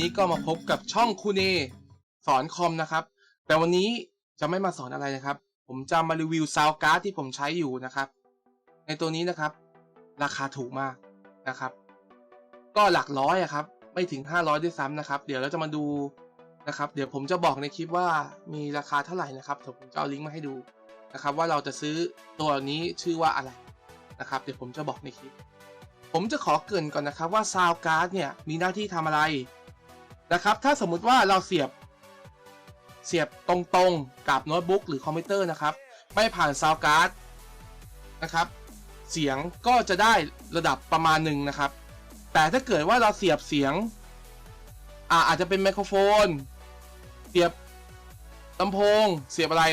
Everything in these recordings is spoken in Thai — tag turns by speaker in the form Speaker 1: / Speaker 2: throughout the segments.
Speaker 1: นี้ก็มาพบกับช่องคูเนสอนคอมนะครับ แต่วันนี้จะไม่มาสอนอะไรนะครับ ผมจะมารีวิวซาวการ์ดที่ผมใช้อยู่นะครับ ในตัวนี้นะครับ ราคาถูกมากนะครับ ก็หลักร้อยอะครับ ไม่ถึง 500 ด้วยซ้ำนะครับ เดี๋ยวเราจะมาดูนะครับ เดี๋ยวผมจะบอกในคลิปว่ามีราคาเท่าไหร่นะครับเดี๋ยวผมจะเอาลิงก์มาให้ดูนะครับ ว่าเราจะซื้อตัวนี้ชื่อว่าอะไรนะครับ เดี๋ยวผมจะบอกในคลิปผมจะขอเกินก่อนนะครับว่าซาวการ์ดเนี่ยมีหน้าที่ทำอะไร นะครับ ถ้าสมมุติว่าเราเสียบ เสียบตรงๆกับโน้ตบุ๊กหรือคอมพิวเตอร์นะครับ ไม่ผ่านซาวการ์ดนะครับ เสียงก็จะได้ระดับประมาณหนึ่งนะครับ แต่ถ้าเกิดว่าเราเสียบเสียงอาอาจจะเป็นไมโครโฟน เสียบลำโพง เสียบอะไร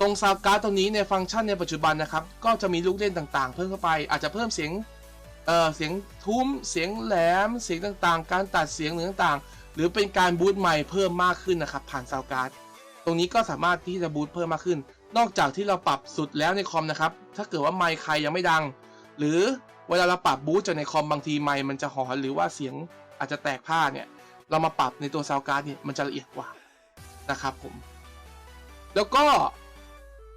Speaker 1: ตรงซาวการ์ดตรงนี้ในฟังก์ชันในปัจจุบันนะครับ ก็จะมีลูกเล่นต่างๆ เพิ่มเข้าไป อาจจะเพิ่มเสียง เอ่อ เสียงทุ้ม เสียงแหลม เสียงต่างๆ การตัดเสียงหรือต่างๆ หรือเป็นการบูตใหม่เพิ่มมากขึ้นนะครับผ่านซาวการ์ดตรงนี้ก็สามารถที่จะบูตเพิ่มมากขึ้น นอกจากที่เราปรับสุดแล้วในคอมนะครับ ถ้าเกิดว่าไมค์ใครยังไม่ดัง หรือเวลาเราปรับบูตจากในคอมบางทีไมค์มันจะหอนหรือว่าเสียงอาจจะแตกผ้าเนี่ย เรามาปรับในตัวซาวการ์ดเนี่ยมันจะละเอียดกว่านะครับผม แล้วก็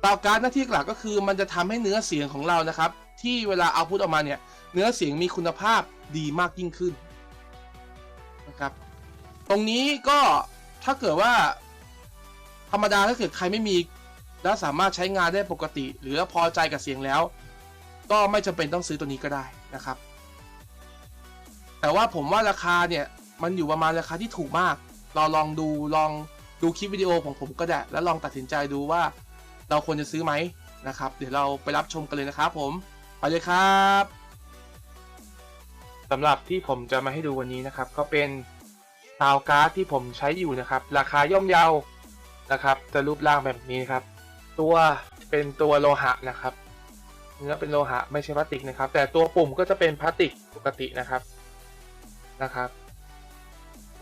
Speaker 1: ซาวการ์ดหน้าที่หลักก็คือมันจะทำให้เนื้อเสียงของเรานะครับ ที่เวลาเอาพุทออกมาเนี่ยเนื้อเสียงมีคุณภาพดีมากยิ่งขึ้น ตรงนี้ก็ถ้าเกิดว่า ธรรมดาถ้าเกิดใครไม่มี แล้วสามารถใช้งานได้ปกติ หรือพอใจกับเสียงแล้ว ก็ไม่จำเป็นต้องซื้อตัวนี้ก็ได้นะครับ แต่ว่าผมว่าราคาเนี่ยมันอยู่ประมาณราคาที่ถูกมากเราลองดูลองดูคลิปวิดีโอของผมก็ได้ แล้วลองตัดสินใจดูว่าเราควรจะซื้อไหมนะครับ เดี๋ยวเราไปรับชมกันเลยนะครับผม ไปเลยครับสำหรับที่ผมจะมาให้ดูวันนี้นะครับ ก็เป็นาวการ์ดที่ผมใช้อยู่นะครับ ราคาย่อมเยานะครับ จะรูปร่างแบบนี้ครับ ตัวเป็นตัวโลหะนะครับเนื้อเป็นโลหะไม่ใช่พลาสติกนะครับ แต่ตัวปุ่มก็จะเป็นพลาสติกปกตินะครับนะครับ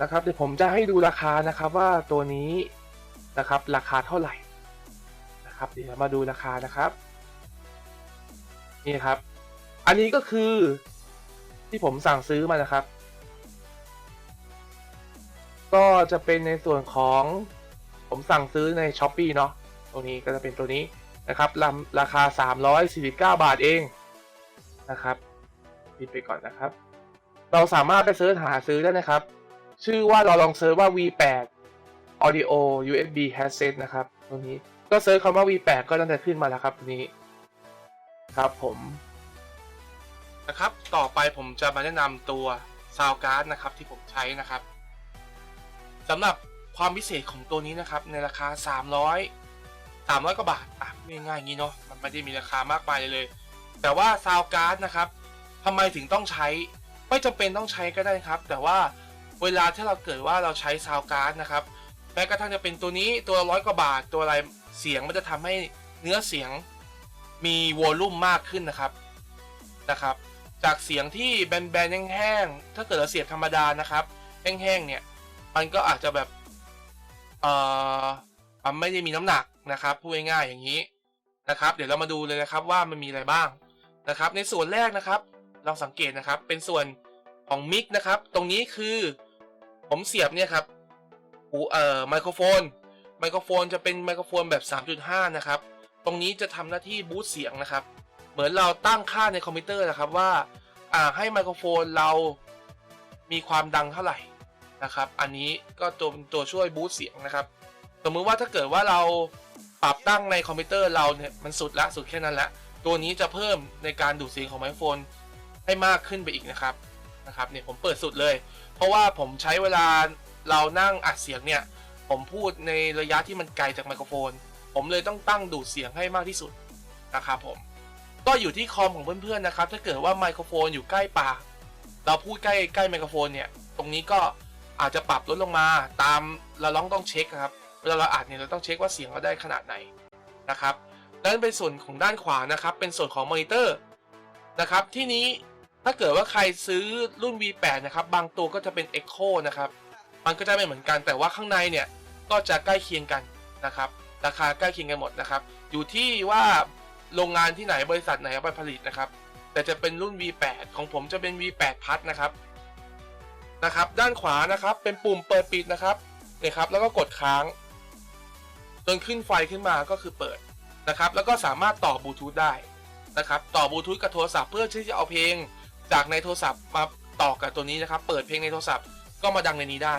Speaker 1: นะครับเดี๋ยวผมจะให้ดูราคานะครับว่าตัวนี้นะครับ ราคาเท่าไหร่นะครับ เดี๋ยวมาดูราคานะครับ นี่ครับ อันนี้ก็คือที่ผมสั่งซื้อมานะครับ ก็จะเป็นในส่วนของผมสั่งซื้อใน s h อ p e e เนาะตรงนี้ก็จะเป็นตัวนี้นะครับราคา 349 บาทเองนะครับปิดไปก่อนนะครับ เราสามารถไปเสิร์ชหาซื้อได้นะครับ ชื่อว่าเราลองเซิร์ชว่า V8 Audio USB Headset นะครับตรงนี้ก็เซิร์ชคำว่า V8 ก็จะขึ้นมาแล้วครับตรงนี้ครับผมนะครับ ต่อไปผมจะมาแนะนำตัว Sound Card นะครับที่ผมใช้นะครับ สำหรับความพิเศษของตัวนี้นะครับในราคา 300 300กว่าบาทอะง่ายง่างนี้เนาะมันไม่ได้มีราคามากมายเลยเลย แต่ว่า Sound Card นะครับทำไมถึงต้องใช้ไม่จำเป็นต้องใช้ก็ได้ครับ แต่ว่าเวลาที่เราเกิดว่าเราใช้ Sound Card นะครับแม้กระทั่งจะเป็นตัวนี้ตัวร้อยกว่าบาทตัวอะไรเสียงมันจะทำให้เนื้อเสียงมีวอลลุ่มมากขึ้นนะครับนะครับ จากเสียงที่แบนๆแห้งๆถ้าเกิดเราเสียบธรรมดานะครับแห้งๆเนี่ย มันก็อาจจะแบบเอ่อมันไม่ได้มีน้ำหนักนะครับพูดง่ายๆอย่างนี้นะครับ เดี๋ยวเรามาดูเลยนะครับว่ามันมีอะไรบ้างนะครับ ในส่วนแรกนะครับ เราสังเกตนะครับเป็นส่วนของมิกนะครับ ตรงนี้คือผมเสียบเนี่ยครับหูเอ่อไมโครโฟนไมโครโฟนจะเป็นไมโครโฟนแบบ 3.5 นะครับ ตรงนี้จะทำหน้าที่บูตเสียงนะครับ เหมือนเราตั้งค่าในคอมพิวเตอร์นะครับว่า อ่าให้ไมโครโฟนเรามีความดังเท่าไหร่ นะครับ อันนี้ก็ตัวตัวช่วยบูสต์เสียงนะครับ สมมติว่าถ้าเกิดว่าเราปรับตั้งในคอมพิวเตอร์เราเนี่ยมันสุดละสุดแค่นั้นละ ตัวนี้จะเพิ่มในการดูดเสียงของไมโครโฟนให้มากขึ้นไปอีกนะครับนะครับเนี่ยผมเปิดสุดเลย เพราะว่าผมใช้เวลาเรานั่งอัดเสียงเนี่ยผมพูดในระยะที่มันไกลจากไมโครโฟน ผมเลยต้องตั้งดูดเสียงให้มากที่สุดนะครับผมก็อยู่ที่คอมของเพื่อนๆนะครับ ถ้าเกิดว่าไมโครโฟนอยู่ใกล้ปากเราพูดใกล้ใกล้ไมโครโฟนเนี่ย ตรงนี้ก็ อาจจะปรับลดลงมาตามเราต้องต้องเช็คครับเวลาเราอัดเนี่ยเราต้องเช็คว่าเสียงเราได้ขนาดไหนนะครับด้านเป็นส่วนของด้านขวานะครับ เป็นส่วนของมอนิเตอร์นะครับที่นี้ถ้าเกิดว่าใครซื้อรุ่น V8 นะครับ บางตัวก็จะเป็น Echo นะครับ มันก็จะไม่เหมือนกันแต่ว่าข้างในเนี่ยก็จะใกล้เคียงกันนะครับ ราคาใกล้เคียงกันหมดนะครับ อยู่ที่ว่าโรงงานที่ไหนบริษัทไหนเอาไปผลิตนะครับ แต่จะเป็นรุ่น V8 ของผมจะเป็น V8 พัทนะครับ นะครับ ด้านขวานะครับ เป็นปุ่มเปิดปิดนะครับเนี่ยครับ แล้วก็กดค้างจนขึ้นไฟขึ้นมาก็คือเปิดนะครับ แล้วก็สามารถต่อบลูทูธได้นะครับ ต่อบลูทูธกับโทรศัพท์เพื่อที่จะเอาเพลงจากในโทรศัพท์มาต่อกับตัวนี้นะครับ เปิดเพลงในโทรศัพท์ก็มาดังในนี้ได้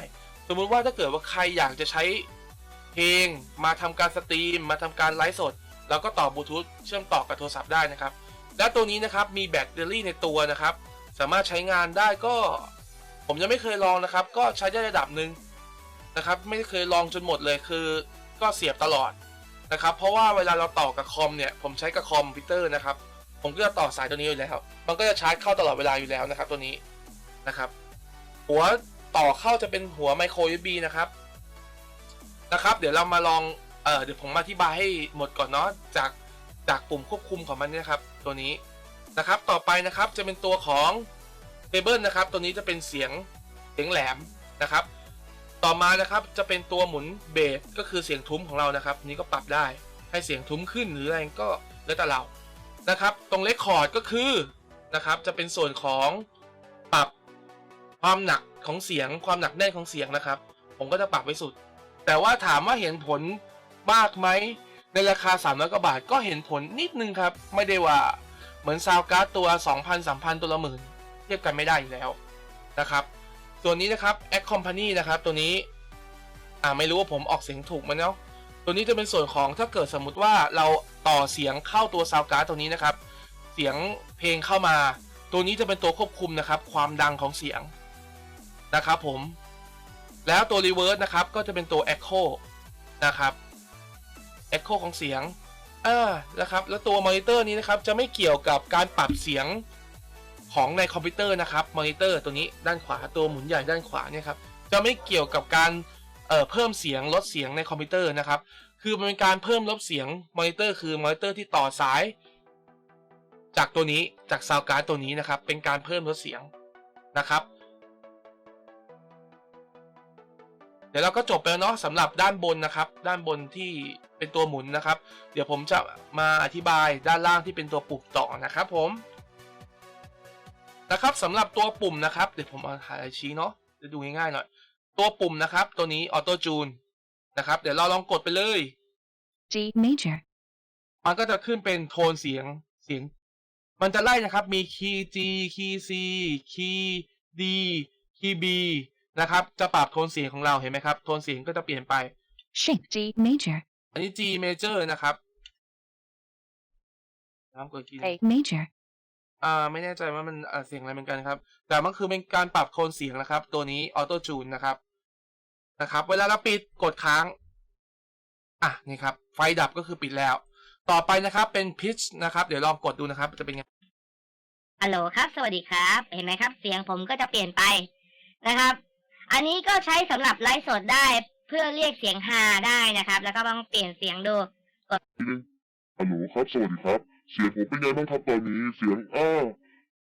Speaker 1: สมมุติว่าถ้าเกิดว่าใครอยากจะใช้เพลงมาทำการสตรีม มาทำการไลฟ์สด แล้วก็ต่อบลูทูธเชื่อมต่อกับโทรศัพท์ได้นะครับ และตัวนี้นะครับมีแบตเตอรี่ในตัวนะครับ สามารถใช้งานได้ก็ ผมยังไม่เคยลองนะครับ ก็ใช้ได้ระดับหนึ่งนะครับ ไม่เคยลองจนหมดเลยคือก็เสียบตลอดนะครับ เพราะว่าเวลาเราต่อกับคอมเนี่ยผมใช้กับคอมพิวเตอร์นะครับ ผมก็จะต่อสายตัวนี้อยู่แล้ว มันก็จะชาร์จเข้าตลอดเวลาอยู่แล้วนะครับ ตัวนี้นะครับ หัวต่อเข้าจะเป็นหัวไมโคร USB นะครับนะครับ เดี๋ยวเรามาลองเออเดี๋ยวผมมาอธิบายให้หมดก่อนเนาะจากจากปุ่มควบคุมของมันนะครับ ตัวนี้นะครับ ต่อไปนะครับจะเป็นตัวของ เทเบิลนะครับ ตัวนี้จะเป็นเสียงเสียงแหลมนะครับ ต่อมานะครับจะเป็นตัวหมุนเบสก็คือเสียงทุ้มของเรานะครับ นี้ก็ปรับได้ให้เสียงทุ้มขึ้นหรืออะไรก็แล้วแต่เรานะครับ ตรงเลคคอร์ดก็คือนะครับจะเป็นส่วนของปรับความหนักของเสียงความหนักแน่นของเสียงนะครับ ผมก็จะปรับไว้สุด แต่ว่าถามว่าเห็นผลมากไหมในราคา300กว่าบาทก็เห็นผลนิดนึงครับ ไม่ได้ว่าเหมือนซาวการ์ดตัว 2,000 3,000 ตัวละหมื่น เทียบกันไม่ได้อยู่แล้วนะครับส่วนนี้นะครับ Act Company นะครับ ตัวนี้อ่าไม่รู้ว่าผมออกเสียงถูกไหมันเนาะตัวนี้จะเป็นส่วนของถ้าเกิดสมมุติว่าเราต่อเสียงเข้าตัวซาวการ์ดตัวนี้นะครับ เสียงเพลงเข้ามา ตัวนี้จะเป็นตัวควบคุมนะครับ ความดังของเสียงนะครับผม แล้วตัว Reverse นะครับ ก็จะเป็นตัว Echo นะครับ Echo ของเสียง อ่า นะครับ แล้วตัวมอนิเตอร์นี้นะครับ จะไม่เกี่ยวกับการปรับเสียง ของในคอมพิวเตอร์นะครับมอนิเตอร์ตัวนี้ด้านขวาตัวหมุนใหญ่ด้านขวาเนี่ยครับจะไม่เกี่ยวกับการเเพิ่มเสียงลดเสียงในคอมพิวเตอร์นะครับ คือเป็นการเพิ่มลดเสียงมอนิเตอร์คือมอนิเตอร์ที่ต่อสาย จากตัวนี้จากซาวการ์ดตัวนี้นะครับ เป็นการเพิ่มลดเสียงนะครับ เดี๋ยวเราก็จบไปแล้วเนาะสำหรับด้านบนนะครับ ด้านบนที่เป็นตัวหมุนนะครับ เดี๋ยวผมจะมาอธิบายด้านล่างที่เป็นตัวปุ่มต่อนะครับผม นะครับสำหรับตัวปุ่มนะครับ เดี๋ยวผมเอาถ่ายชี้เนาะจะดูง่ายๆหน่อยตัวปุ่มนะครับ ตัวนี้ออโต้จูนนะครับ เดี๋ยวเราลองกดไปเลย
Speaker 2: G major,
Speaker 1: มันก็จะขึ้นเป็นโทนเสียงเสียง มันจะไล่นะครับ มีคีย์ G คีย์ C คีย์ D คีย์ B นะครับ จะปรับโทนเสียงของเราเห็นไหมครับ โทนเสียงก็จะเปลี่ยนไป
Speaker 2: shape G major,
Speaker 1: อันนี้ G major นะครับน้ำกดคีย์
Speaker 2: A major,
Speaker 1: อ่าไม่แน่ใจว่ามันอ่าเสียงอะไรเหมือนกันครับ แต่มันคือเป็นการปรับโทนเสียงนะครับ ตัวนี้ออโต้จูนนะครับนะครับ เวลาเราปิดกดค้างอะนี่ครับ ไฟดับก็คือปิดแล้ว ต่อไปนะครับเป็น pitch นะครับ เดี๋ยวลองกดดูนะครับ จะเป็นไง
Speaker 3: ฮัลโหลครับ สวัสดีครับ เห็นไหมครับ เสียงผมก็จะเปลี่ยนไปนะครับ อันนี้ก็ใช้สำหรับไลฟ์สดได้เพื่อเรียกเสียงฮาได้นะครับ แล้วก็ลองเปลี่ยนเสียงดู
Speaker 4: ฮัลโหลครับ สวัสดีครับ เสียงผมเป็นไงบ้างครับตอนนี้เสียงอ้า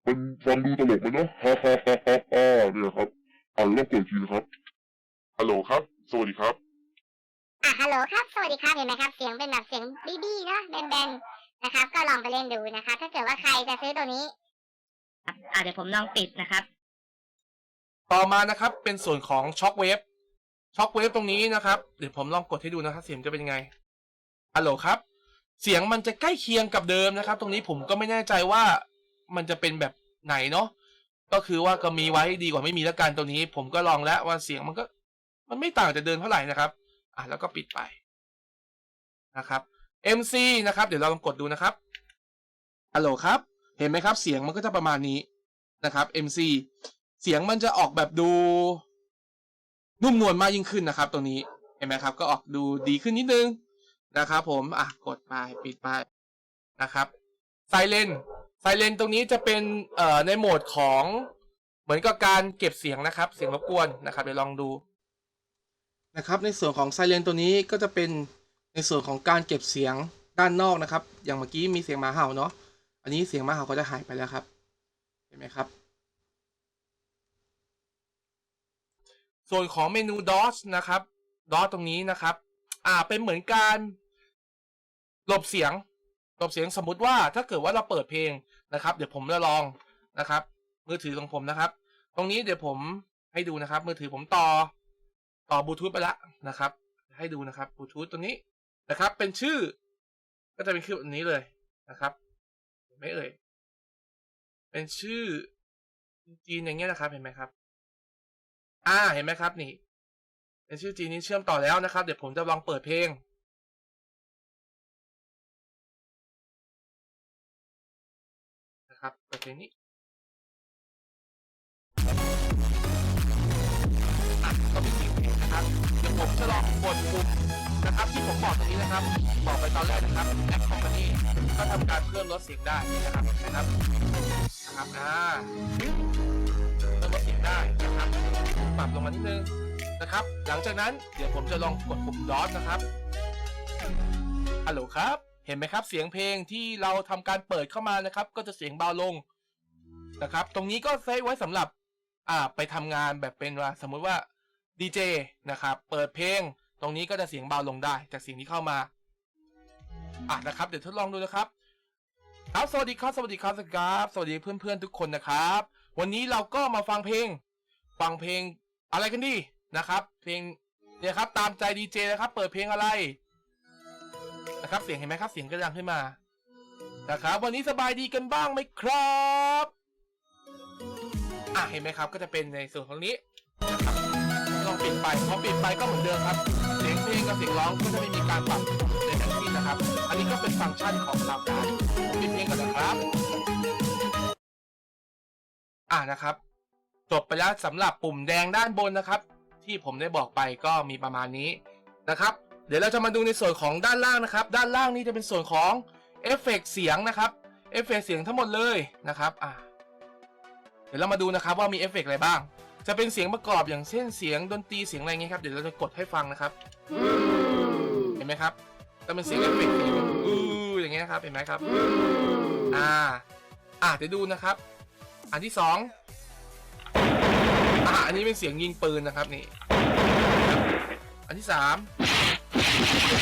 Speaker 4: มันฟังดูตลกไหมเนาะฮ่าฮ่าฮ่าฮ่าฮ่าเนี่ยครับอ่านแล้วกดอีกทีนะครับ ฮัลโหลครับ สวัสดีครับ
Speaker 5: อะฮัลโหลครับ สวัสดีครับเห็นไหมครับ เสียงเป็นแบบเสียงบี้ๆเนาะแบนๆนะครับ ก็ลองไปเล่นดูนะคะถ้าเกิดว่าใครจะซื้อตัวนี้
Speaker 3: ครับอะเดี๋ยวผมลองปิดนะครับ
Speaker 1: ต่อมานะครับ เป็นส่วนของช็อคเวฟช็อคเวฟตรงนี้นะครับ เดี๋ยวผมลองกดให้ดูนะครับเสียงจะเป็นยังไงฮัลโหลครับ เสียงมันจะใกล้เคียงกับเดิมนะครับ ตรงนี้ผมก็ไม่แน่ใจว่ามันจะเป็นแบบไหนเนาะก็คือว่าก็มีไว้ดีกว่าไม่มีแล้วกันตัวนี้ ผมก็ลองแล้วว่าเสียงมันก็ มันไม่ต่างจากเดิมเท่าไหร่นะครับ อะแล้วก็ปิดไปนะครับ MC นะครับ เดี๋ยวเราลองกดดูนะครับฮัลโหลครับ เห็นไหมครับ เสียงมันก็จะประมาณนี้นะครับ MC เสียงมันจะออกแบบดู นุ่มนวลมากยิ่งขึ้นนะครับตัวนี้เห็นไหมครับ ก็ออกดูดีขึ้นนิดนึง นะครับผมอะกดไปปิดไปนะครับไซเลนไซเลนตรงนี้จะเป็นเอ่อในโหมดของเหมือนกับการเก็บเสียงนะครับ เสียงรบกวนนะครับ เดี๋ยวลองดูนะครับ ในส่วนของไซเลนตัวนี้ก็จะเป็นในส่วนของการเก็บเสียงด้านนอกนะครับ อย่างเมื่อกี้มีเสียงหมาเห่าเนาะอันนี้เสียงหมาเห่าก็จะหายไปแล้วครับ เห็นไหมครับ ส่วนของเมนู DOS นะครับ DOS ตรงนี้นะครับ อ่าเป็นเหมือนการ หลบเสียงหลบเสียงสมมุติว่าถ้าเกิดว่าเราเปิดเพลงนะครับ เดี๋ยวผมจะลองนะครับ มือถือของผมนะครับ ตรงนี้เดี๋ยวผมให้ดูนะครับ มือถือผมต่อต่อบลูทูธไปละนะครับ ให้ดูนะครับบลูทูธตัวนี้นะครับ เป็นชื่อ ก็จะเป็นชื่อแบบนี้เลยนะครับเห็นไหมเอ่ยเป็นชื่อจีนอย่างเงี้ยนะครับ เห็นไหมครับ อ่าเห็นไหมครับนี่ เป็นชื่อจีนนี้เชื่อมต่อแล้วนะครับ เดี๋ยวผมจะลองเปิดเพลง นะครับเปิดเพลงนี้ก็เป็นสิ่งเพลงนะครับเดี๋ยวผมจะลองกดปุ่มนะครับที่ผมบอกตรงนี้นะครับ บอกไปตอนแรกนะครับแอปคอมพานีก็ทำการเพิ่มลดเสียงได้นะครับนะครับนะครับอ่าเพิ่มลดเสียงได้นะครับปรับลงมานิดนึงนะครับ หลังจากนั้นเดี๋ยวผมจะลองกดปุ่มดอทนะครับฮัลโหลครับ เห็นไหมครับเสียงเพลงที่เราทำการเปิดเข้ามานะครับ ก็จะเสียงเบาลงนะครับ ตรงนี้ก็เซฟไว้สำหรับอ่าไปทำงานแบบเป็นว่าสมมุติว่าดีเจนะครับเปิดเพลง ตรงนี้ก็จะเสียงเบาลงได้ จากเสียงที่เข้ามาอะนะครับเดี๋ยวทดลองดูนะครับครับสวัสดีครับสวัสดีครับสวัสดีครับ สวัสดีเพื่อนๆทุกคนนะครับ วันนี้เราก็มาฟังเพลง ฟังเพลงอะไรกันดีนะครับ เพลงเนี่ยครับตามใจดีเจนะครับ เปิดเพลงอะไร นะครับเสียงเห็นไหมครับเสียงก็ดังขึ้นมานะครับวันนี้สบายดีกันบ้างไหมครับอะเห็นไหมครับก็จะเป็นในส่วนของนี้นะครับลองปิดไปพอปิดไปก็เหมือนเดิมครับ เสียงเพลงกับเสียงร้องก็จะไม่มีการปรับในทั้งสิ้นนะครับ อันนี้ก็เป็นฟังก์ชันของซาวการผมปิดเพลงก่อนนะครับอะนะครับจบไปแล้วสำหรับปุ่มแดงด้านบนนะครับ ที่ผมได้บอกไปก็มีประมาณนี้นะครับ เดี๋ยวเราจะมาดูในส่วนของด้านล่างนะครับ ด้านล่างนี้จะเป็นส่วนของเอฟเฟกต์เสียงนะครับเอฟเฟกต์เสียงทั้งหมดเลยนะครับอะเดี๋ยวเรามาดูนะครับว่ามีเอฟเฟกต์อะไรบ้าง จะเป็นเสียงประกอบอย่างเช่นเสียงดนตรีเสียงอะไรเงี้ยครับเดี๋ยวเราจะกดให้ฟังนะครับเห็นไหมครับก็เป็นเสียงเอฟเฟกต์เสียงอืออย่างเงี้ยครับเห็นไหมครับอ่าอะเดี๋ยวดูนะครับ อันที่สองอ่าอันนี้เป็นเสียงยิงปืนนะครับนี่ อันที่สาม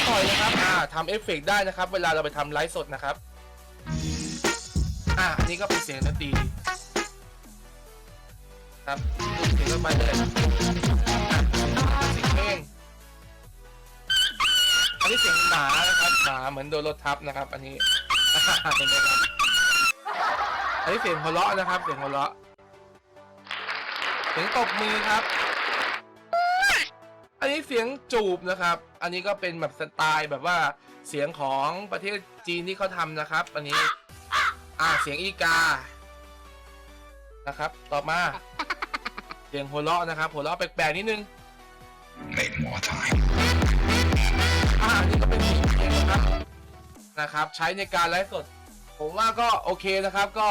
Speaker 1: ต่อยนะครับอ่าทำเอฟเฟกต์ได้นะครับ เวลาเราไปทำไลฟ์สดนะครับ อ่าอันนี้ก็เป็นเสียงดนตรีครับเสียงต่อไปเลยเสียงเพลงอันนี้เสียงหมานะครับหมาเหมือนโดนรถทับนะครับ อันนี้เป็นไงครับอันนี้เสียงหัวเราะนะครับ เสียงหัวเราะเสียงตบมือครับ อันนี้เสียงจูบนะครับ อันนี้ก็เป็นแบบสไตล์แบบว่าเสียงของประเทศจีนที่เขาทำนะครับ อันนี้ อ่าเสียงอีกา นะครับ ต่อมา เสียงหัวเราะนะครับ หัวเราะแปลกๆนิดนึง
Speaker 6: Make more time.
Speaker 1: อ่าอันนี้ก็เป็นเสียงเพลงนะครับ นะครับ ใช้ในการไลฟ์สด ผมว่าก็โอเคนะครับ ก็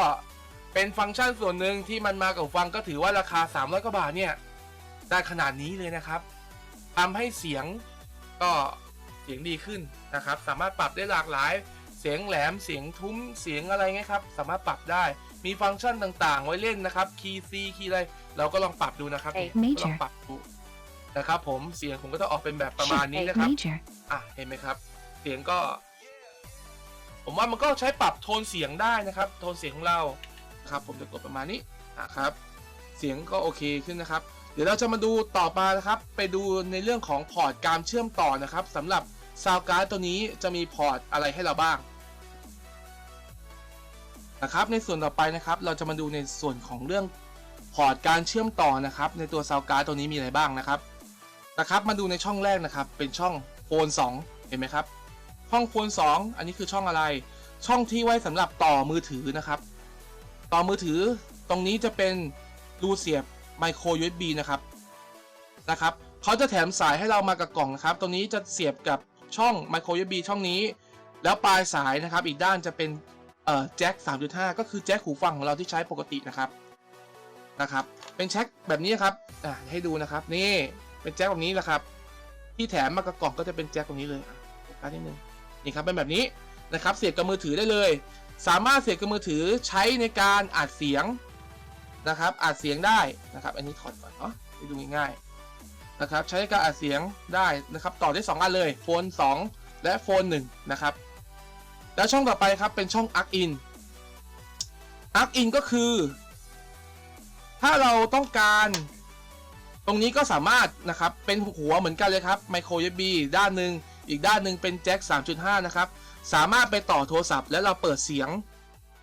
Speaker 1: เป็นฟังก์ชันส่วนหนึ่งที่มันมากับหูฟังก็ถือว่าราคา 300 กว่าบาทเนี่ย ได้ขนาดนี้เลยนะครับ ทำให้เสียงก็เสียงดีขึ้นนะครับ สามารถปรับได้หลากหลาย เสียงแหลมเสียงทุ้มเสียงอะไรเงี้ยครับ สามารถปรับได้มีฟังก์ชันต่างๆ ไว้เล่นนะครับคีย์ซีคีย์อะไรเราก็ลองปรับดูนะครับ
Speaker 2: Eight
Speaker 1: ก็ลอง
Speaker 2: major
Speaker 1: ปรับดูนะครับ ผมเสียงผมก็จะออกเป็นแบบประมาณ
Speaker 2: Shift
Speaker 1: นี้
Speaker 2: eight
Speaker 1: นะครับ
Speaker 2: major.
Speaker 1: อะเห็นไหมครับ เสียงก็ ผมว่ามันก็ใช้ปรับโทนเสียงได้นะครับ โทนเสียงของเรานะครับ ผมจะกดประมาณนี้นะครับ เสียงก็โอเคขึ้นนะครับ เดี๋ยวเราจะมาดูต่อมานะครับ ไปดูในเรื่องของพอร์ตการเชื่อมต่อนะครับสำหรับซาวการ์ดตัวนี้จะมีพอร์ตอะไรให้เราบ้างนะครับในส่วนต่อไปนะครับ เราจะมาดูในส่วนของเรื่องพอร์ตการเชื่อมต่อนะครับ ในตัวซาวการ์ดตัวนี้มีอะไรบ้างนะครับนะครับมาดูในช่องแรกนะครับ เป็นช่องโฟน2เห็นไหมครับช่องโฟน2 อันนี้คือช่องอะไร ช่องที่ไว้สำหรับต่อมือถือนะครับ ต่อมือถือตรงนี้จะเป็นรูเสียบ ไมโคร USB นะครับนะครับเขาจะแถมสายให้เรามากับกล่องนะครับตรงนี้จะเสียบกับช่องไมโคร USB ช่องนี้ แล้วปลายสายนะครับอีกด้านจะเป็นแจ็ค 3.5 ก็คือแจ็คหูฟังของเราที่ใช้ปกตินะครับนะครับ เป็นแจ็คแบบนี้ครับให้ดูนะครับนี่เป็นแจ็คแบบนี้แหละครับ ที่แถมมากระกล่องก็จะเป็นแจ็คตรงนี้เลยอะโฟกัสนิดนึงนี่ครับเป็นแบบนี้นะครับ เสียบกับมือถือได้เลย สามารถเสียบกับมือถือใช้ในการอัดเสียง นะครับอัดเสียงได้นะครับ อันนี้ถอดก่อนเนาะไปดูง่ายๆนะครับ ใช้การอัดเสียงได้นะครับ ต่อได้ 2 อันเลยโฟน 2 และโฟน 1 นะครับ แล้วช่องต่อไปครับเป็นช่อง Arc In Arc In ก็คือ ถ้าเราต้องการตรงนี้ก็สามารถนะครับเป็นหัวเหมือนกันเลยครับ micro USB ด้านหนึ่งอีกด้านหนึ่งเป็นแจ็ค3.5 นะครับ สามารถไปต่อโทรศัพท์ แล้วเราเปิดเสียง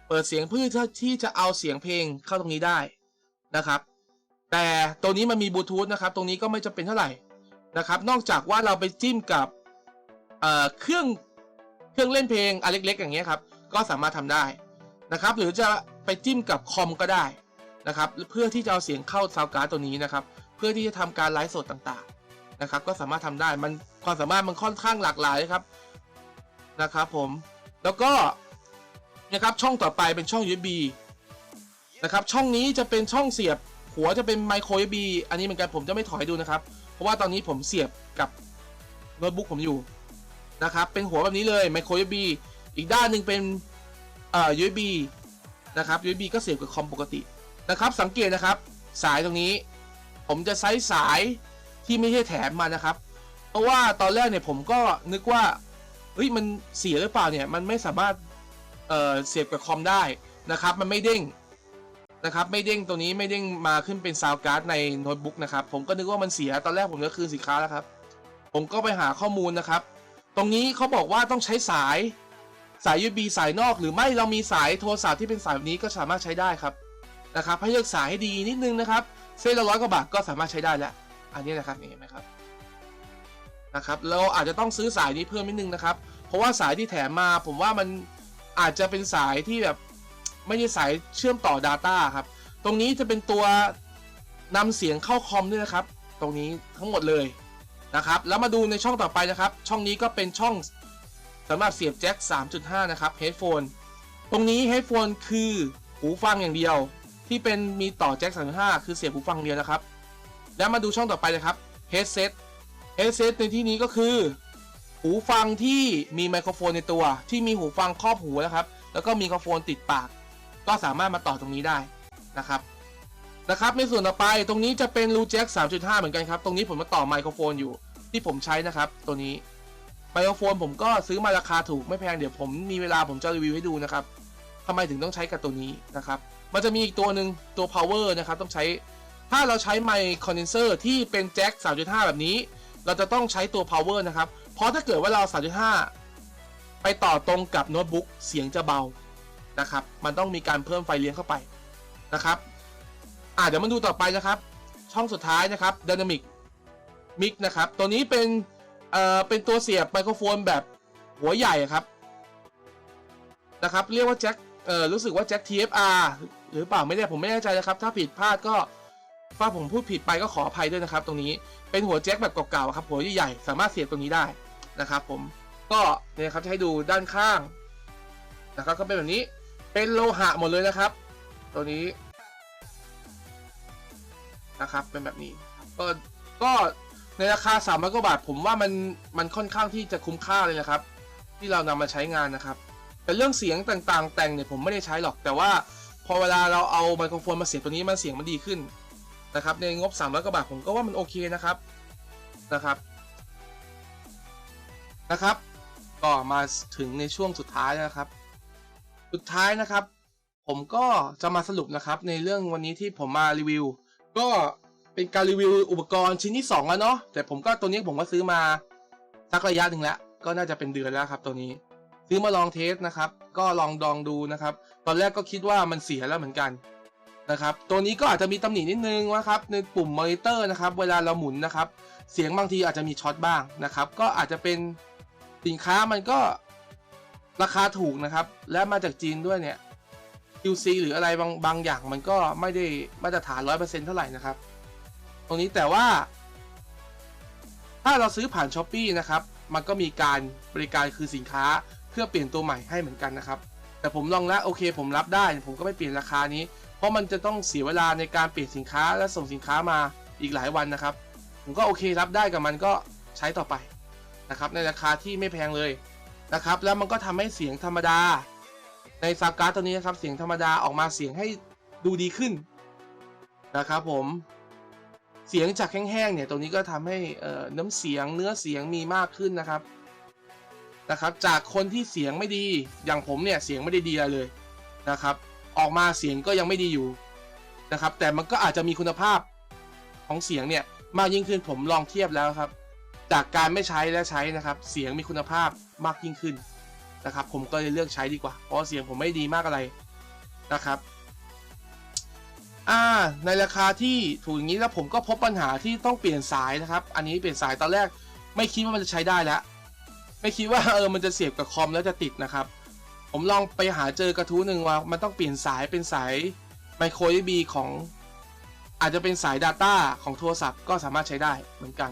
Speaker 1: เปิดเสียงเพื่อที่จะเอาเสียงเพลงเข้าตรงนี้ได้นะครับ แต่ตัวนี้มันมีบลูทูธนะครับ ตรงนี้ก็ไม่จำเป็นเท่าไหร่นะครับ นอกจากว่าเราไปจิ้มกับเเครื่องเครื่องเล่นเพลงอันเล็ก ๆ อย่างเงี้ยครับ ก็สามารถทำได้นะครับ หรือจะไปจิ้มกับคอมก็ได้นะครับ เพื่อที่จะเอาเสียงเข้าซาวการ์ดตัวนี้นะครับ เพื่อที่จะทำการไลฟ์สดต่างๆนะครับ ก็สามารถทำได้มันความสามารถมันค่อนข้างหลากหลายครับนะครับ ผมแล้วก็ นะครับช่องต่อไปเป็นช่อง USB นะครับช่องนี้จะเป็นช่องเสียบ หัวจะเป็นไมโคร USB อันนี้เหมือนกันผมจะไม่ถอยดูนะครับ เพราะว่าตอนนี้ผมเสียบกับโน้ตบุ๊กผมอยู่นะครับเป็นหัวแบบนี้เลยไมโคร USB อีกด้านหนึ่งเป็นเอ่อ USB นะครับ USB ก็เสียบกับคอมปกตินะครับ สังเกตนะครับ สายตรงนี้ ผมจะใช้สายที่ไม่ใช่แถมมานะครับ เพราะว่าตอนแรกเนี่ยผมก็นึกว่าเฮ้ยมันเสียหรือเปล่าเนี่ยมันไม่สามารถ เอ่อเสียบกับคอมได้นะครับ มันไม่เด้งนะครับ ไม่เด้งตัวนี้ไม่เด้งมาขึ้นเป็นซาวการ์ดในโน้ตบุ๊กนะครับ ผมก็นึกว่ามันเสียตอนแรกผมก็คืนสินค้าแล้วครับ ผมก็ไปหาข้อมูลนะครับ ตรงนี้เขาบอกว่าต้องใช้สายสาย USB สายนอก หรือไม่เรามีสายโทรศัพท์ที่เป็นสายนี้ก็สามารถใช้ได้ครับนะครับให้เลือกสายให้ดีนิดนึงนะครับ เส้นละร้อยกว่าบาทก็สามารถใช้ได้แล้วอันนี้นะครับเห็นไหมครับนะครับ เราอาจจะต้องซื้อสายนี้เพิ่มนิดนึงนะครับ เพราะว่าสายที่แถมมาผมว่ามัน อาจจะเป็นสายที่แบบไม่ใช่สายเชื่อมต่อ Data ครับ ตรงนี้จะเป็นตัวนำเสียงเข้าคอมด้วยนะครับ ตรงนี้ทั้งหมดเลยนะครับ แล้วมาดูในช่องต่อไปนะครับ ช่องนี้ก็เป็นช่องสำหรับเสียบแจ็ค 3.5 นะครับ headphone ตรงนี้ headphone คือหูฟังอย่างเดียว ที่เป็นมีต่อแจ็ค 3.5 คือเสียบหูฟังเดียวนะครับ แล้วมาดูช่องต่อไปเลยครับ headset headset ในที่นี้ก็คือ หูฟังที่มีไมโครโฟนในตัว ที่มีหูฟังครอบหูนะครับ แล้วก็มีไมโครโฟนติดปาก ก็สามารถมาต่อตรงนี้ได้นะครับนะครับในส่วนต่อไปตรงนี้จะเป็นรูแจ็ค3.5 เหมือนกันครับ ตรงนี้ผมมาต่อไมโครโฟนอยู่ที่ผมใช้นะครับ ตัวนี้ไมโครโฟนผมก็ซื้อมาราคาถูกไม่แพงเดี๋ยวผมมีเวลาผมจะรีวิวให้ดูนะครับทำไมถึงต้องใช้กับตัวนี้นะครับ มันจะมีอีกตัวหนึ่งตัว power นะครับต้องใช้ ถ้าเราใช้ไมค์คอนเดนเซอร์ที่เป็นแจ็ค3.5 แบบนี้ เราจะต้องใช้ตัว power นะครับ เพราะถ้าเกิดว่าเรา 3.5 ไปต่อตรงกับโน้ตบุ๊กเสียงจะเบานะครับ มันต้องมีการเพิ่มไฟเลี้ยงเข้าไปนะครับอ่าเดี๋ยวมาดูต่อไปนะครับ ช่องสุดท้ายนะครับ Dynamic Mic นะครับ ตัวนี้เป็นเอ่อเป็นตัวเสียบไมโครโฟนแบบหัวใหญ่ครับนะครับ เรียกว่าแจ็คเอ่อรู้สึกว่าแจ็ค TFR หรือเปล่าไม่แน่ผมไม่แน่ใจนะครับ ถ้าผิดพลาดก็ถ้าผมพูดผิดไปก็ขออภัยด้วยนะครับ ตรงนี้เป็นหัวแจ็คแบบเก่าๆครับหัวใหญ่ๆสามารถเสียบตรงนี้ได้ นะครับผมก็เนี่ยครับจะให้ดูด้านข้างนะครับก็เป็นแบบนี้เป็นโลหะหมดเลยนะครับ ตัวนี้นะครับเป็นแบบนี้ก็ก็ในราคา3ามร้อยกว่าบาท ผมว่ามันมันค่อนข้างที่จะคุ้มค่าเลยนะครับ ที่เรานำมาใช้งานนะครับ แต่เรื่องเสียงต่างๆ แต่งเนี่ยผมไม่ได้ใช้หรอกแต่ว่าพอเวลาเราเอาไมโครโฟนมาเสียบตัวนี้มันเสียงมันดีขึ้นนะครับ ในงบ3 0 0กว่าบาทผมก็ว่ามันโอเคนะครับนะครับ นะครับ ก็มาถึงในช่วงสุดท้ายนะครับ สุดท้ายนะครับ ผมก็จะมาสรุปนะครับในเรื่องวันนี้ที่ผมมารีวิว ก็เป็นการรีวิวอุปกรณ์ชิ้นที่2แล้วเนาะแต่ผมก็ตัวนี้ผมก็ซื้อมาสักระยะหนึ่งแล้ว ก็น่าจะเป็นเดือนแล้วครับตัวนี้ ซื้อมาลองเทสนะครับ ก็ลองดองดูนะครับ ตอนแรกก็คิดว่ามันเสียแล้วเหมือนกันนะครับ ตัวนี้ก็อาจจะมีตำหนินิดนึงนะครับในปุ่มมอนิเตอร์นะครับ เวลาเราหมุนนะครับ เสียงบางทีอาจจะมีช็อตบ้างนะครับ ก็อาจจะเป็น สินค้ามันก็ราคาถูกนะครับ และมาจากจีนด้วยเนี่ย QC หรืออะไรบางบางอย่างมันก็ไม่ได้มาตรฐาน100%เท่าไหร่นะครับ ตรงนี้แต่ว่า ถ้าเราซื้อผ่าน s h อ p e e นะครับ มันก็มีการบริการคือสินค้าเพื่อเปลี่ยนตัวใหม่ให้เหมือนกันนะครับ แต่ผมลองแล้วโอเค ผมรับได้ ผมก็ไม่เปลี่ยนราคานี้ เพราะมันจะต้องเสียเวลาในการเปลี่ยนสินค้าและส่งสินค้ามาอีกหลายวันนะครับ ผมก็โอเครับได้กับมันก็ใช้ต่อไป นะครับในราคาที่ไม่แพงเลยนะครับ แล้วมันก็ทำให้เสียงธรรมดา ในซาวการ์ดตัวนี้นะครับเสียงธรรมดาออกมาเสียงให้ดูดีขึ้นนะครับผมเสียงจากแห้งๆเนี่ยตรงนี้ก็ทำให้น้ำเสียงเนื้อเสียงมีมากขึ้นนะครับนะครับ จากคนที่เสียงไม่ดีอย่างผมเนี่ยเสียงไม่ได้ดีอะไรเลยนะครับ ออกมาเสียงก็ยังไม่ดีอยู่นะครับ แต่มันก็อาจจะมีคุณภาพของเสียงเนี่ยมากยิ่งขึ้นผมลองเทียบแล้วครับ จากการไม่ใช้และใช้นะครับ เสียงมีคุณภาพมากยิ่งขึ้นนะครับ ผมก็เลยเลือกใช้ดีกว่า เพราะเสียงผมไม่ดีมากอะไรนะครับอ่าในราคาที่ถูกอย่างนี้แล้วผมก็พบปัญหาที่ต้องเปลี่ยนสายนะครับ อันนี้เปลี่ยนสายตอนแรกไม่คิดว่ามันจะใช้ได้แล้ว ไม่คิดว่าเออมันจะเสียบกับคอมแล้วจะติดนะครับ ผมลองไปหาเจอกระทู้หนึ่งว่ามันต้องเปลี่ยนสายเป็นสายไมโคร USB ของอาจจะเป็นสาย Data ของโทรศัพท์ก็สามารถใช้ได้เหมือนกัน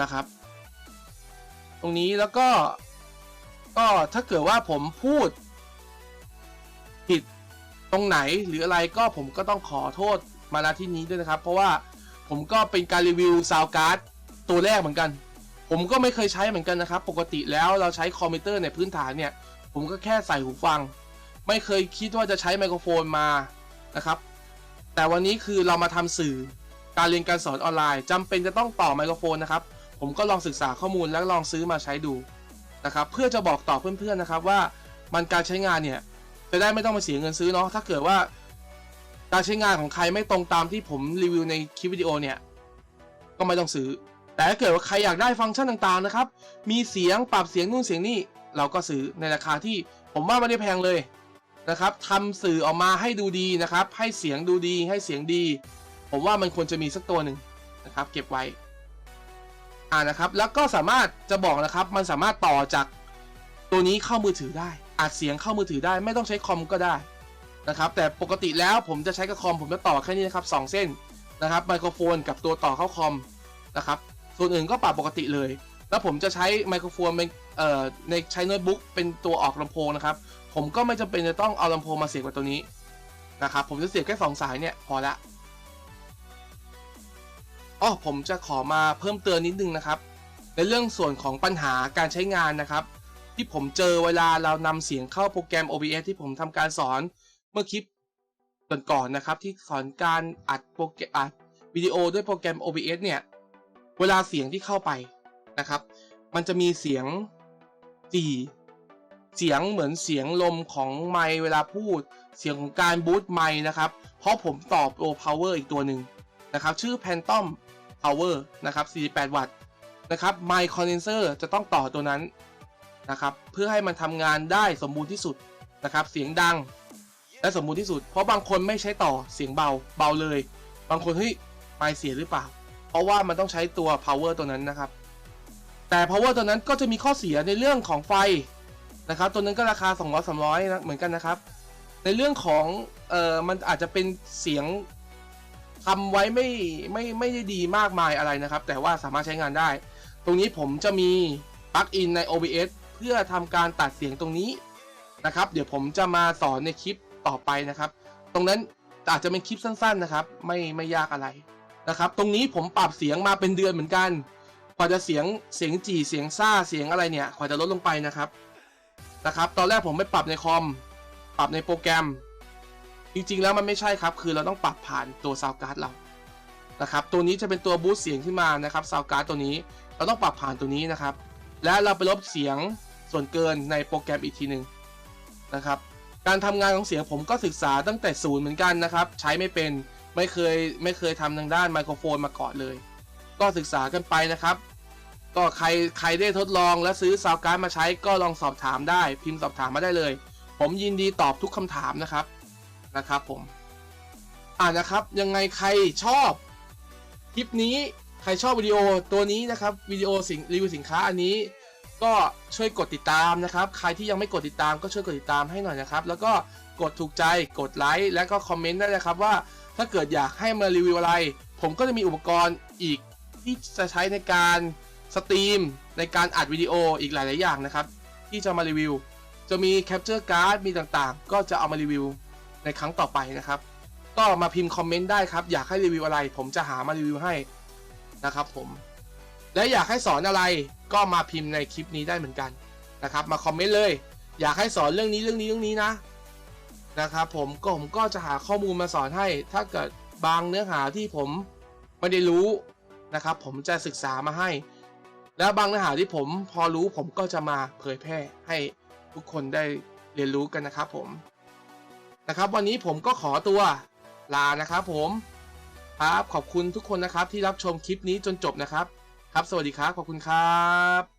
Speaker 1: นะครับ ตรงนี้แล้วก็ก็ถ้าเกิดว่าผมพูด ผิดตรงไหนหรืออะไรก็ผมก็ต้องขอโทษมาณที่นี้ด้วยนะครับ เพราะว่าผมก็เป็นการรีวิวซาวการ์ดตัวแรกเหมือนกัน ผมก็ไม่เคยใช้เหมือนกันนะครับ ปกติแล้วเราใช้คอมพิวเตอร์ในพื้นฐานเนี่ย ผมก็แค่ใส่หูฟัง ไม่เคยคิดว่าจะใช้ไมโครโฟนมานะครับ แต่วันนี้คือเรามาทำสื่อการเรียนการสอนออนไลน์จำเป็นจะต้องต่อไมโครโฟนนะครับ ผมก็ลองศึกษาข้อมูลแล้วลองซื้อมาใช้ดูนะครับเพื่อจะบอกต่อเพื่อนๆนะครับว่ามันการใช้งานเนี่ยจะได้ไม่ต้องมาเสียเงินซื้อเนาะถ้าเกิดว่า การใช้งานของใครไม่ตรงตามที่ผมรีวิวในคลิปวิดีโอเนี่ยก็ไม่ต้องซื้อ แต่ถ้าเกิดว่าใครอยากได้ฟังก์ชันต่างๆนะครับ มีเสียงปรับเสียงนู่นเสียงนี่เราก็ซื้อในราคาที่ผมว่าไม่ได้แพงเลยนะครับทำสื่อออกมาให้ดูดีนะครับ ให้เสียงดูดีให้เสียงดี ผมว่ามันควรจะมีสักตัวหนึ่งนะครับ เก็บไว้ อ่านะครับ แล้วก็สามารถจะบอกนะครับ มันสามารถต่อจากตัวนี้เข้ามือถือได้อัดเสียงเข้ามือถือได้ไม่ต้องใช้คอมก็ได้นะครับ แต่ปกติแล้วผมจะใช้กับคอม ผมจะต่อแค่นี้นะครับสองเส้นนะครับไมโครโฟนกับตัวต่อเข้าคอมนะครับส่วนอื่นก็ปรับปกติเลย แล้วผมจะใช้ไมโครโฟนเป็นเอ่อในใช้โน้ตบุ๊กเป็นตัวออกลำโพงนะครับ ผมก็ไม่จำเป็นจะต้องเอาลำโพงมาเสียบกับตัวนี้นะครับผมจะเสียบแค่สองสายเนี่ยพอละ อ๋อผมจะขอมาเพิ่มเตือนนิดนึงนะครับ ในเรื่องส่วนของปัญหาการใช้งานนะครับ ที่ผมเจอเวลาเรานำเสียงเข้าโปรแกรม OBS ที่ผมทำการสอนเมื่อคลิปก่อนๆนะครับ ที่สอนการอัดโปรแกรมอัดวิดีโอด้วยโปรแกรม OBS เนี่ย เวลาเสียงที่เข้าไปนะครับ มันจะมีเสียงจีเสียงเหมือนเสียงลมของไมค์เวลาพูด เสียงของการบูตไมค์นะครับ เพราะผมตอบโ w power อีกตัวหนึ่งนะครับ ชื่อ Phantom power นะครับ 48 วัตต์นะครับไมค์คอนเดนเซอร์จะต้องต่อตัวนั้นนะครับ เพื่อให้มันทำงานได้สมบูรณ์ที่สุดนะครับ เสียงดังและสมบูรณ์ที่สุด เพราะบางคนไม่ใช้ต่อเสียงเบาเบาเลย บางคนเฮ้ยไมค์เสียหรือเปล่า เพราะว่ามันต้องใช้ตัว power ตัวนั้นนะครับ แต่ power ตัวนั้นก็จะมีข้อเสียในเรื่องของไฟนะครับ ตัวนั้นก็ราคา 200 300นะเหมือนกันนะครับ ในเรื่องของเอ่อมันอาจจะเป็นเสียง ทำไว้ไม่ไม่ไม่ได้ดีมากมายอะไรนะครับ แต่ว่าสามารถใช้งานได้ ตรงนี้ผมจะมีปลั๊กอินใน OBS เพื่อทำการตัดเสียงตรงนี้นะครับ เดี๋ยวผมจะมาสอนในคลิปต่อไปนะครับ ตรงนั้นอาจจะเป็นคลิปสั้น ๆนะครับ ไม่ไม่ยากอะไรนะครับ ตรงนี้ผมปรับเสียงมาเป็นเดือนเหมือนกันกว่าจะเสียงเสียงจีเสียงซ่าเสียงอะไรเนี่ยกว่าจะลดลงไปนะครับนะครับ ตอนแรกผมไปปรับในคอม ปรับในโปรแกรม จริงๆ แล้วมันไม่ใช่ครับ คือเราต้องปรับผ่านตัวซาวการ์ดเรา นะครับ ตัวนี้จะเป็นตัวบูสต์เสียงขึ้นมานะครับซาวการ์ดตัวนี้ เราต้องปรับผ่านตัวนี้นะครับ และเราไปลบเสียงส่วนเกินในโปรแกรมอีกทีหนึ่งนะครับ การทำงานของเสียงผมก็ศึกษาตั้งแต่ศูนย์เหมือนกันนะครับ ใช้ไม่เป็น ไม่เคยไม่เคยทำทางด้านไมโครโฟนมาก่อนเลย ก็ศึกษากันไปนะครับ ก็ใครใครได้ทดลองและซื้อซาวการ์ดมาใช้ก็ลองสอบถามได้ พิมพ์สอบถามมาได้เลย ผมยินดีตอบทุกคำถามนะครับ นะครับผม อ่านะครับ ยังไงใครชอบคลิปนี้ใครชอบวิดีโอตัวนี้นะครับวิดีโอสินรีวิวสินค้าอันนี้ ก็ช่วยกดติดตามนะครับ ใครที่ยังไม่กดติดตามก็ช่วยกดติดตามให้หน่อยนะครับ แล้วก็กดถูกใจกดไลค์และก็คอมเมนต์ได้เลยครับว่าถ้าเกิดอยากให้มารีวิวอะไร ผมก็จะมีอุปกรณ์อีกที่จะใช้ในการสตรีมในการอัดวิดีโออีกหลาย ๆ อย่างนะครับ ที่จะมารีวิว จะมีแคปเจอร์การ์ดมีต่างๆ ก็จะเอามารีวิว ในครั้งต่อไปนะครับ ก็มาพิมพ์คอมเมนต์ได้ครับ อยากให้รีวิวอะไร ผมจะหามารีวิวให้นะครับผม และอยากให้สอนอะไรก็มาพิมพ์ในคลิปนี้ได้เหมือนกันนะครับ มาคอมเมนต์เลย อยากให้สอนเรื่องนี้เรื่องนี้เรื่องนี้นะนะครับผมก็ผมก็จะหาข้อมูลมาสอนให้ ถ้าเกิดบางเนื้อหาที่ผมไม่ได้รู้นะครับ ผมจะศึกษามาให้ แล้วบางเนื้อหาที่ผมพอรู้ผมก็จะมาเผยแพร่ให้ทุกคนได้เรียนรู้กันนะครับผม นะครับ วันนี้ผมก็ขอตัวลานะครับผมครับขอบคุณทุกคนนะครับที่รับชมคลิปนี้จนจบนะครับ ครับ สวัสดีครับ ขอบคุณครับ